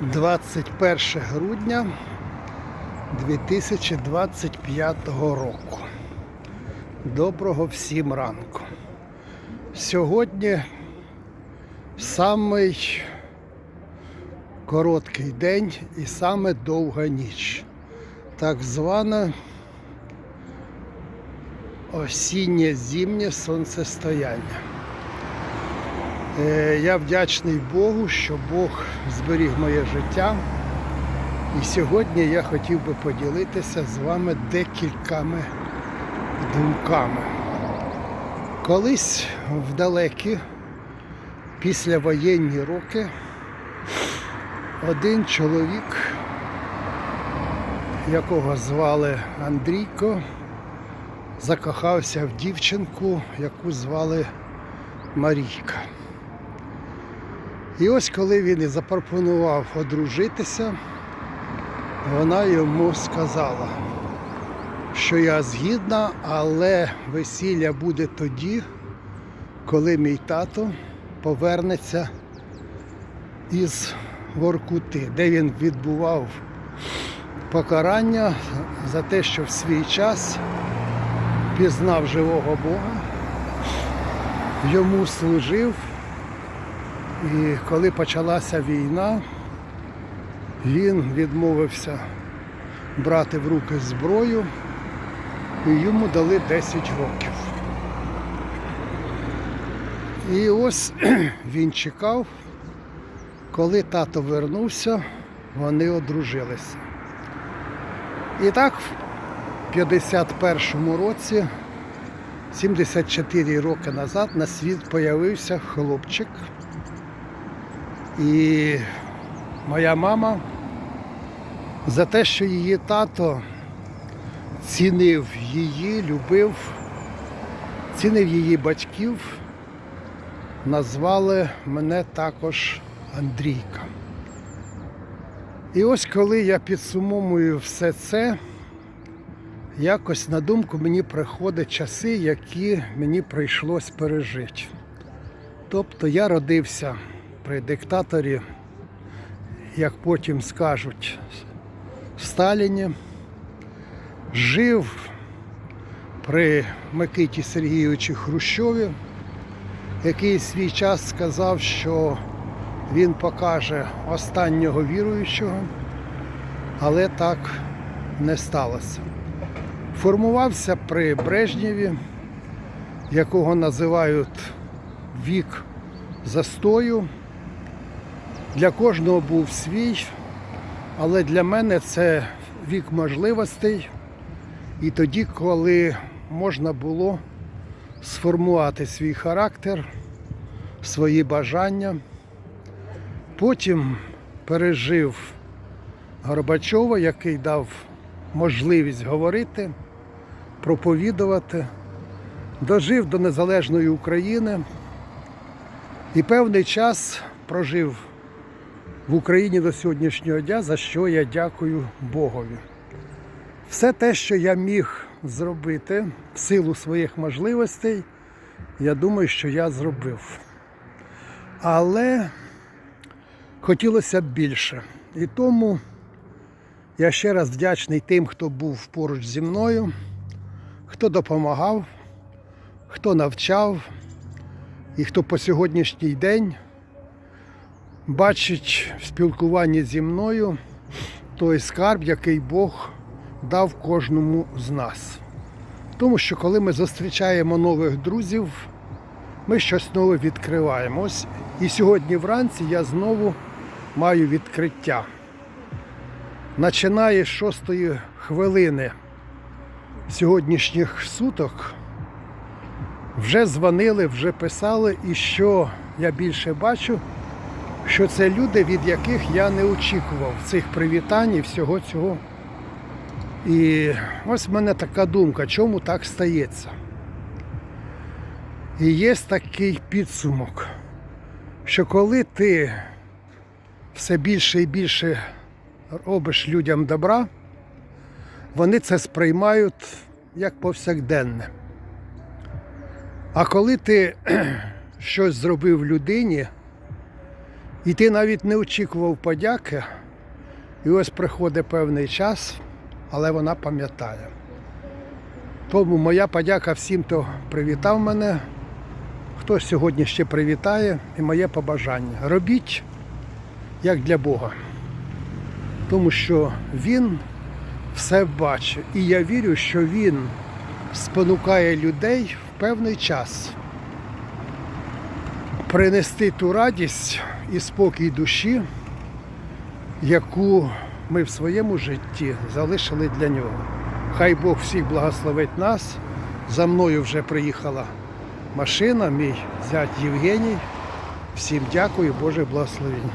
21 грудня 2025 року. Доброго всім ранку. Сьогодні самий короткий день і саме довга ніч. Так зване осіннє зимнє сонцестояння. Е, Я вдячний Богу, що Бог зберіг моє життя. І сьогодні я хотів би поділитися з вами декількома думками. Колись в далекі післявоєнні роки один чоловік, якого звали Андрійко, закохався в дівчинку, яку звали Марійка. І ось коли він і запропонував одружитися, вона йому сказала, що я згідна, але весілля буде тоді, коли мій тато повернеться із Воркути, де він відбував покарання за те, що в свій час пізнав живого Бога, йому служив. І коли почалася війна, він відмовився брати в руки зброю і йому дали 10 років. І ось він чекав, коли тато вернувся, вони одружилися. І так, в 51-му році, 74 роки назад, на світ появився хлопчик. І моя мама за те, що її тато цінив її, любив, цінив її батьків, назвали мене також Андрійка. І ось коли я підсумовую все це, якось на думку мені приходять часи, які мені прийшлось пережити. Тобто я родився при диктаторі, як потім скажуть, Сталіні, жив при Микиті Сергійовичі Хрущові, який свій час сказав, що він покаже останнього віруючого, але так не сталося. Формувався при Брежнєві, якого називають вік застою. Для кожного був свій, але для мене це вік можливостей. І тоді, коли можна було сформувати свій характер, свої бажання. Потім пережив Горбачова, який дав можливість говорити, проповідувати, дожив до незалежної України і певний час прожив в Україні до сьогоднішнього дня, за що я дякую Богові. Все те, що я міг зробити в силу своїх можливостей, я думаю, що я зробив. Але хотілося б більше. І тому я ще раз вдячний тим, хто був поруч зі мною, хто допомагав, хто навчав і хто по сьогоднішній день бачить в спілкуванні зі мною той скарб, який Бог дав кожному з нас. Тому що коли ми зустрічаємо нових друзів, ми щось нове відкриваємо. Ось і сьогодні вранці я знову маю відкриття. Починає з шостої хвилини сьогоднішніх суток. Вже дзвонили, вже писали, і що я більше бачу, що це люди, від яких я не очікував цих привітань і всього цього. І ось в мене така думка, чому так стається. І є такий підсумок, що коли ти все більше і більше робиш людям добра, вони це сприймають як повсякденне. А коли ти щось зробив людині, І ти навіть не очікував подяки. І ось приходить певний час, але вона пам'ятає. Тому моя подяка всім, хто привітав мене, хто сьогодні ще привітає, і моє побажання. Робіть як для Бога. Тому що Він все бачить. І я вірю, що Він спонукає людей в певний час принести ту радість і спокій душі, яку ми в своєму житті залишили для нього. Хай Бог всіх благословить нас. За мною вже приїхала машина, мій зять Євгеній. Всім дякую, Боже благословінь.